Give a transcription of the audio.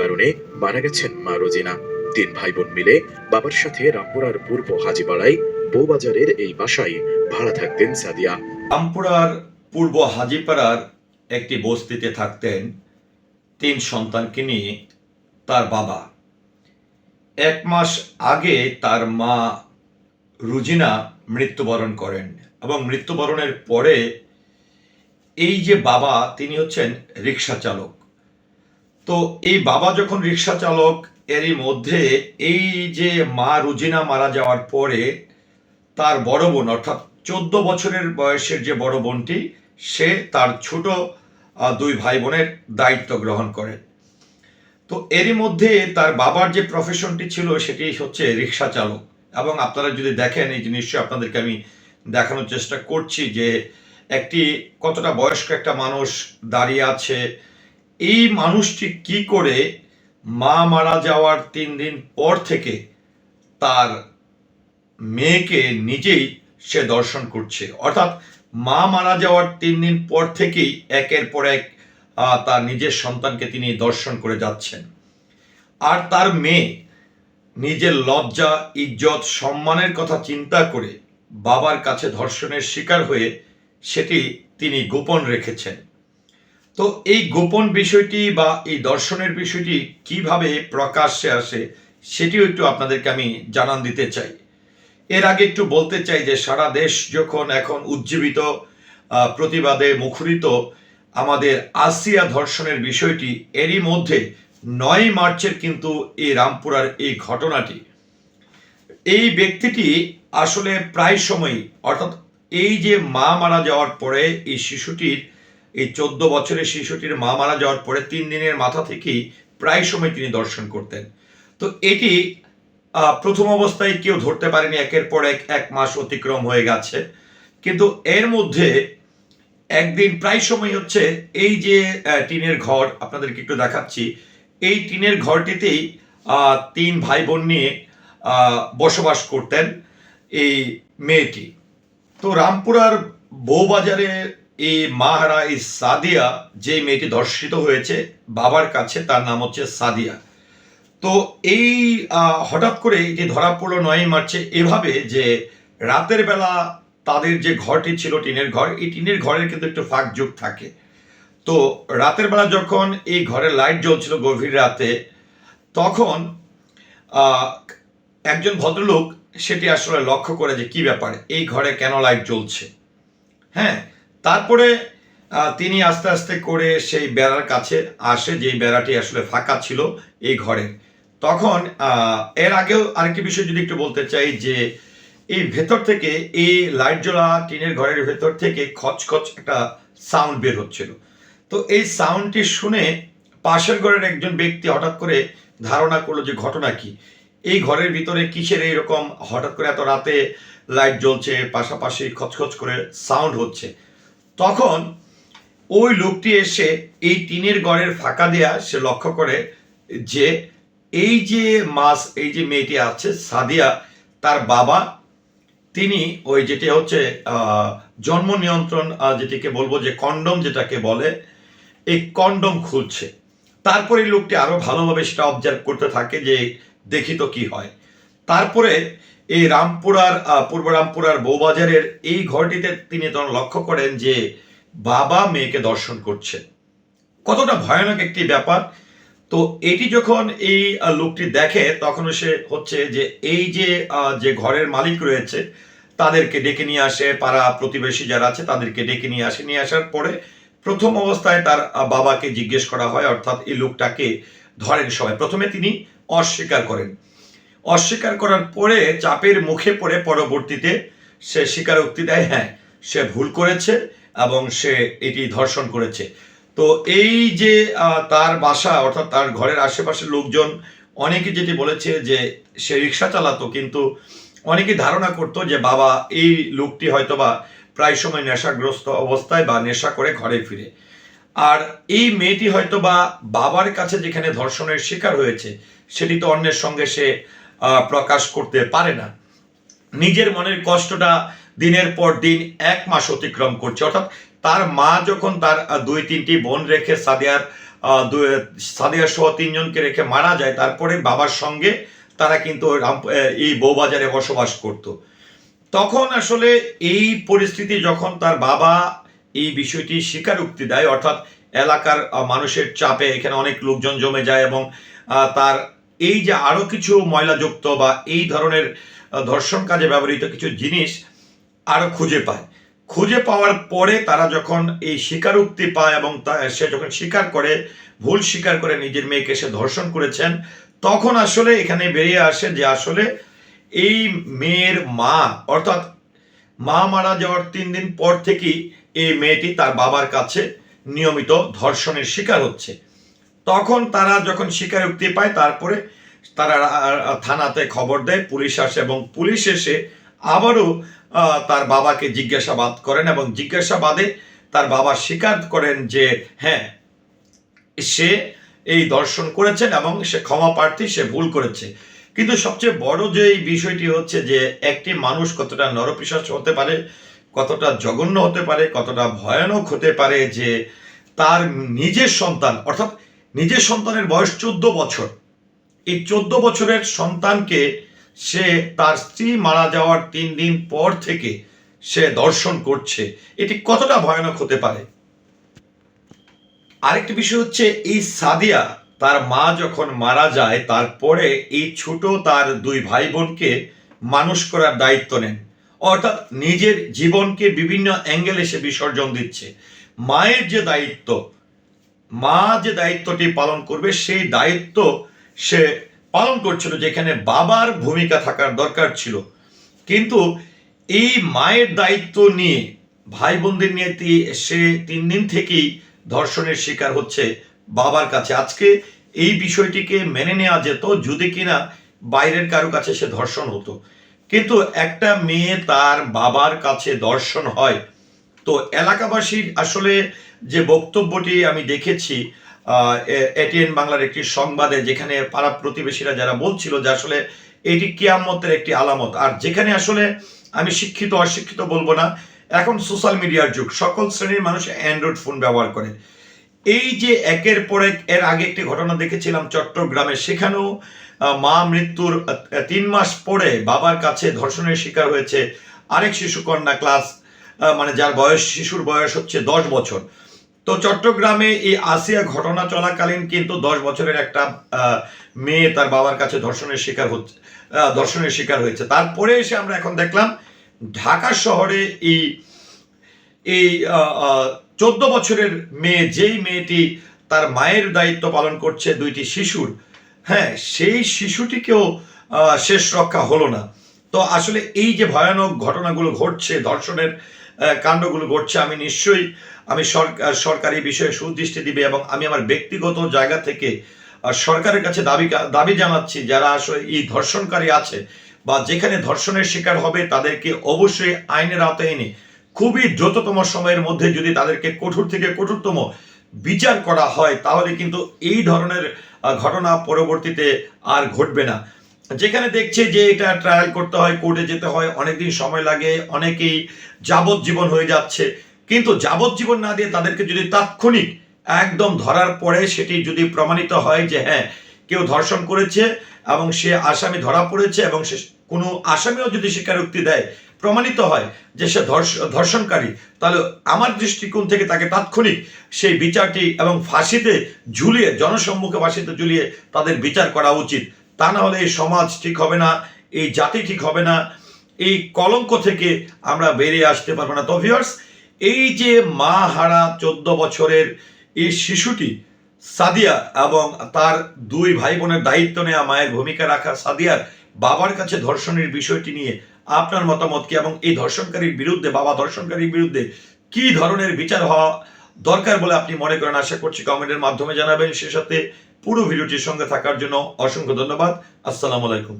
কারণে মারা গেছেন মা রোজিনা। তিন ভাই বোন মিলে বাবার সাথে রামপুরার পূর্ব হাজিপাড়ায় বউবাজারের এই বাসায় ভাড়া থাকতেন সাদিয়া। রামপুরার পূর্ব হাজিপাড়ার একটি বস্তিতে থাকতেন তিন সন্তানকে নিয়ে তার বাবা। এক মাস আগে তার মা রুজিনা মৃত্যুবরণ করেন এবং মৃত্যুবরণের পরে এই যে বাবা, তিনি হচ্ছেন রিক্সা চালক তো এই বাবা যখন রিক্সা চালক, এরই মধ্যে এই যে মা রুজিনা মারা যাওয়ার পরে তার বড় বোন, অর্থাৎ চোদ্দ বছরের বয়সের যে বড় বোনটি, সে তার ছোট দুই ভাই বোনের দায়িত্ব গ্রহণ করে। তো এরই মধ্যে তার বাবার যে প্রফেশনটি ছিল, সেটি হচ্ছে রিক্সা চালক। এবং আপনারা যদি দেখেন, এই নিশ্চয়ই আপনাদেরকে আমি দেখানোর চেষ্টা করছি যে একটি কতটা বয়স্ক একটা মানুষ দাঁড়িয়ে আছে এই মানুষটি কি করে মা মারা যাওয়ার তিন দিন পর থেকে তার মেয়েকে নিজেই সে দর্শন করছে। অর্থাৎ মা মারা যাওয়ার তিন দিন পর থেকেই একের পর এক তার নিজের সন্তানকে তিনি দর্শন করে যাচ্ছেন। আর তার মেয়ে নিজের লজ্জা, ইজ্জত, সম্মানের কথা চিন্তা করে বাবার কাছে ধর্ষণের শিকার হয়ে সেটি তিনি গোপন রেখেছেন। তো এই গোপন বিষয়টি বা এই দর্শনের বিষয়টি কীভাবে প্রকাশ্যে আসে সেটিও একটু আপনাদেরকে আমি জানান দিতে চাই। এর আগে একটু বলতে চাই যে সারা দেশ যখন এখন উজ্জীবিত প্রতিবাদে মুখরিত, আমাদের আসিয়া ধর্ষণের বিষয়টি এরই মধ্যে নয় মার্চের কিন্তু এই রামপুরার এই ঘটনাটি। এই ব্যক্তিটি আসলে প্রায় সময়ই, অর্থাৎ এই যে মা মারা যাওয়ার পরে এই শিশুটির এই চোদ্দ বছরের শিশুটির মা মারা যাওয়ার পরে তিন দিনের মাথা থেকেই প্রায় সময় তিনি দর্শন করতেন। তো এটি প্রথম অবস্থায় কেউ ধরতে পারেনি, একের পর এক এক মাস অতিক্রম হয়ে গেছে। কিন্তু এর মধ্যে একদিন প্রায় সময় হচ্ছে এই যে টিনের ঘর, আপনাদেরকে একটু দেখাচ্ছি। এই টিনের ঘরটিতেই তিন ভাই বোন নিয়ে বসবাস করতেন এই মেয়েটি। তো রামপুরার বউবাজারে এই মাহারা এই সাদিয়া, যে মেয়েটি ধর্ষিত হয়েছে, বাবার কাছে তার নাম হচ্ছে সাদিয়া। তো এই হঠাৎ করে এটি ধরা পড়ল নয় মার্চে। এভাবে যে রাতের বেলা তাদের যে ঘরটি ছিল, টিনের ঘর, এই টিনের ঘরের কিন্তু একটু ফাঁক যুগ থাকে। তো রাতের বেলা যখন এই ঘরে লাইট জ্বলছিল গভীর রাতে, তখন একজন ভদ্রলোক সেটি আসলে লক্ষ্য করে যে কি ব্যাপার, এই ঘরে কেন লাইট জ্বলছে? হ্যাঁ? তারপরে তিনি আস্তে আস্তে করে সেই বেড়ার কাছে আসে, যেই বেড়াটি আসলে ফাঁকা ছিল এই ঘরে। তখন এর আগেও আরেকটি বিষয় যদি একটু বলতে চাই, যে এই ভেতর থেকে, এই লাইট জ্বলা টিনের ঘরের ভেতর থেকে খচখচ একটা সাউন্ড বের হচ্ছিল। তো এই সাউন্ডটি শুনে পাশের ঘরের একজন ব্যক্তি হঠাৎ করে ধারণা করল যে ঘটনা কি? এই ঘরের ভিতরে কিসের এইরকম হঠাৎ করে এত রাতে লাইট জ্বলছে, পাশাপাশি খচখচ করে সাউন্ড হচ্ছে। তখন ওই লোকটি এসে এই টিনের গড়ের ফাঁকা দেয়া সে লক্ষ্য করে যে এই যে মাস, এই যে মেয়েটি আছে, সাদিয়া, তার বাবা, তিনি ওই যেটি হচ্ছে জন্ম নিয়ন্ত্রণ যেটিকে বলব যে কন্ডম যেটাকে বলে, এই কন্ডম খুলছে। তারপরে লোকটি আরও ভালোভাবে সেটা অবজার্ভ করতে থাকে যে দেখি তো কি হয়। তারপরে এই রামপুরার পূর্ব রামপুরার বৌবাজারের এই ঘরটিতে তিনি তখন লক্ষ্য করেন যে বাবা মেয়েকে দর্শন করছে কতটা ভয়ানক একটি ব্যাপার। তো এটি যখন এই লোকটি দেখে, তখন সে হচ্ছে যে এই যে যে ঘরের মালিক রয়েছে, তাদেরকে ডেকে নিয়ে আসে, পাড়া প্রতিবেশী যারা আছে, তাদেরকে ডেকে নিয়ে আসে। নিয়ে আসার পরে প্রথম অবস্থায় তার বাবাকে জিজ্ঞেস করা হয়, অর্থাৎ এই লোকটাকে ধরেন সবাই। প্রথমে তিনি অস্বীকার করেন। অস্বীকার করার পরে চাপের মুখে পড়ে পরবর্তীতে সে স্বীকারোক্তি দেয় হ্যাঁ সে ভুল করেছে এবং সে এটি ধর্ষণ করেছে। তো এই যে তার বাসা অর্থাৎ তার ঘরের আশেপাশের লোকজন অনেকে যেটি বলেছে যে, সে রিক্সা চালাতো, কিন্তু অনেকে ধারণা করতো যে, বাবা, এই লোকটি হয়তোবা প্রায় সময় নেশাগ্রস্ত অবস্থায় বা নেশা করে ঘরে ফিরে। আর এই মেয়েটি হয়তো বা বাবার কাছে যেখানে ধর্ষণের শিকার হয়েছে, সেটি তো অন্যের সঙ্গে সে প্রকাশ করতে পারে না। নিজের মনের কষ্টটা দিনের পর দিন এক মাস অতিক্রম করছে। অর্থাৎ তার মা যখন তার দুই তিনটি বোন রেখে সাদিয়ার সাদিয়া সহ তিনজনকে রেখে মারা যায়, তারপরে বাবার সঙ্গে তারা কিন্তু এই বউবাজারে বসবাস করত। তখন আসলে এই পরিস্থিতি যখন তার বাবা এই বিষয়টি স্বীকারোক্তি দেয়, অর্থাৎ এলাকার মানুষের চাপে এখানে অনেক লোকজন জমে যায় এবং তার এই যে আরও কিছু ময়লাযুক্ত বা এই ধরনের ধর্ষণ কাজে ব্যবহৃত কিছু জিনিস আরও খুঁজে পায়। খুঁজে পাওয়ার পরে তারা যখন এই স্বীকারোক্তি পায় এবং সে যখন স্বীকার করে, ভুল স্বীকার করে নিজের মেয়েকে সে ধর্ষণ করেছেন, তখন আসলে এখানে বেরিয়ে আসে যে আসলে এই মেয়ের মা, অর্থাৎ মা মারা যাওয়ার তিন দিন পর থেকেই এই মেয়েটি তার বাবার কাছে নিয়মিত ধর্ষণের শিকার হচ্ছে। তখন তারা যখন স্বীকারোক্তি পায়, তারপরে তারা থানাতে খবর দেয়, পুলিশ আসে এবং পুলিশ এসে আবারও তার বাবাকে জিজ্ঞাসাবাদ করেন এবং জিজ্ঞাসাবাদে তার বাবা স্বীকার করেন যে হ্যাঁ সে এই দর্শন করেছেন এবং সে ক্ষমা প্রার্থী, সে ভুল করেছে। কিন্তু সবচেয়ে বড় যে এই বিষয়টি হচ্ছে যে, একটি মানুষ কতটা নরপিশাচ হতে পারে, কতটা জঘন্য হতে পারে, কতটা ভয়ানক হতে পারে যে, তার নিজের সন্তান, অর্থাৎ নিজের সন্তানের বয়স চোদ্দ বছর। এই চোদ্দ বছরের সন্তানকে সে তার স্ত্রী মারা যাওয়ার তিন দিন পর থেকে সে দর্শন করছে। এটি কতটা ভয়ানক হতে পারে? আরেকটি বিষয় হচ্ছে, এই সাদিয়া তার মা যখন মারা যায়, তারপরে এই ছোট তার দুই ভাই বোনকে মানুষ করার দায়িত্ব নেন। অর্থাৎ নিজের জীবনকে বিভিন্ন অ্যাঙ্গেলে সে বিসর্জন দিচ্ছে। মায়ের যে দায়িত্ব মা যে দায়িত্বটি পালন করবে, সেই দায়িত্ব সে পালন করছিল, যেখানে বাবার ভূমিকা থাকার দরকার ছিল। কিন্তু এই মায়ের দায়িত্ব নিয়ে ভাই বোনদের নিয়ে সে তিন দিন থেকেই ধর্ষণের শিকার হচ্ছে বাবার কাছে। আজকে এই বিষয়টিকে মেনে নেওয়া যেত, যদি কিনা বাইরের কারও কাছে সে ধর্ষণ হতো। কিন্তু একটা মেয়ে তার বাবার কাছে দর্শন হয় তো এলাকাবাসীর আসলে যে বক্তব্যটি আমি দেখেছি এটিএন বাংলার একটি সংবাদে যেখানে পাড়া প্রতিবেশীরা যারা বলছিল যে আসলে এটি কিয়ামতের একটি আলামত। আর যেখানে আসলে আমি শিক্ষিত, অশিক্ষিত বলব না, এখন সোশ্যাল মিডিয়ার যুগ। সকল শ্রেণির মানুষ অ্যান্ড্রয়েড ফোন ব্যবহার করে। এই যে একের পর এক, এর আগে একটি ঘটনা দেখেছিলাম চট্টগ্রামে। সেখানেও মা মৃত্যুর তিন মাস পরে বাবার কাছে ধর্ষণের শিকার হয়েছে আরেক শিশুকন্যা ক্লাস মানে যার বয়স, শিশুর বয়স হচ্ছে দশ বছর। তো চট্টগ্রামে এই আসিয়া ঘটনা চলাকালীন কিন্তু দশ বছরের একটা মেয়ে তার বাবার কাছে ধর্ষণের শিকার হচ্ছে ধর্ষণের শিকার হয়েছে। তারপরে এসে আমরা এখন দেখলাম, ঢাকা শহরে এই এই চোদ্দ বছরের মেয়ে, যেই মেয়েটি তার মায়ের দায়িত্ব পালন করছে দুইটি শিশুর হ্যাঁ সেই শিশুটিকেও শেষ রক্ষা হলো না। তো আসলে এই যে ভয়ানক ঘটনাগুলো ঘটছে ধর্ষণের কাণ্ডগুলো ঘটছে, আমি নিশ্চয়ই আমি সরকার বিষয়ে সুদৃষ্টি দিবে এবং আমি আমার ব্যক্তিগত জায়গা থেকে সরকারের কাছে দাবি দাবি জানাচ্ছি যারা আসলে এই ধর্ষণকারী আছে বা যেখানে ধর্ষণের শিকার হবে তাদেরকে অবশ্যই আইনের আওতায় এনে খুবই দ্রুততম সময়ের মধ্যে যদি তাদেরকে কঠোর থেকে কঠোরতম বিচার করা হয় তাহলে কিন্তু এই ধরনের ঘটনা পরবর্তীতে আর ঘটবে না। যেখানে দেখছে যে এটা ট্রায়াল করতে হয় কোর্টে যেতে হয়, অনেকদিন সময় লাগে, অনেকেই যাবজ্জীবন হয়ে যাচ্ছে। কিন্তু যাবজ্জীবন না দিয়ে তাদেরকে যদি তাৎক্ষণিক একদম ধরার পরে সেটি যদি প্রমাণিত হয় যে হ্যাঁ কেউ ধর্ষণ করেছে এবং সে আসামি ধরা পড়েছে এবং সে কোনো আসামিও যদি স্বীকারোক্তি দেয়, প্রমাণিত হয় যে সে ধর্ষ- ধর্ষণকারী, তাহলে আমার দৃষ্টিকোণ থেকে তাকে তাৎক্ষণিক সেই বিচারটি এবং ফাঁসিতে ঝুলিয়ে, জনসম্মুখে ফাঁসিতে ঝুলিয়ে তাদের বিচার করা উচিত। তা না হলে এই সমাজ ঠিক হবে না, এই জাতি ঠিক হবে না, এই কলঙ্ক থেকে আমরা বেরিয়ে আসতে পারব না। তো ভিউয়ার্স এই যে মা হারা চোদ্দ বছরের এই শিশুটি, সাদিয়া এবং তার দুই ভাই বোনের দায়িত্ব নেওয়া মায়ের ভূমিকা রাখা, সাদিয়ার বাবার কাছে ধর্ষণের বিষয়টি নিয়ে আপনার মতামত কি? এবং এই ধর্ষণকারীর বিরুদ্ধে, বাবা ধর্ষণকারীর বিরুদ্ধে কি ধরনের বিচার হওয়া দরকার বলে আপনি মনে করেন? আশা করছি কমেন্টের মাধ্যমে জানাবেন। সে সাথে পুরো ভিডিওটির সঙ্গে থাকার জন্য অসংখ্য ধন্যবাদ। আসসালামু আলাইকুম।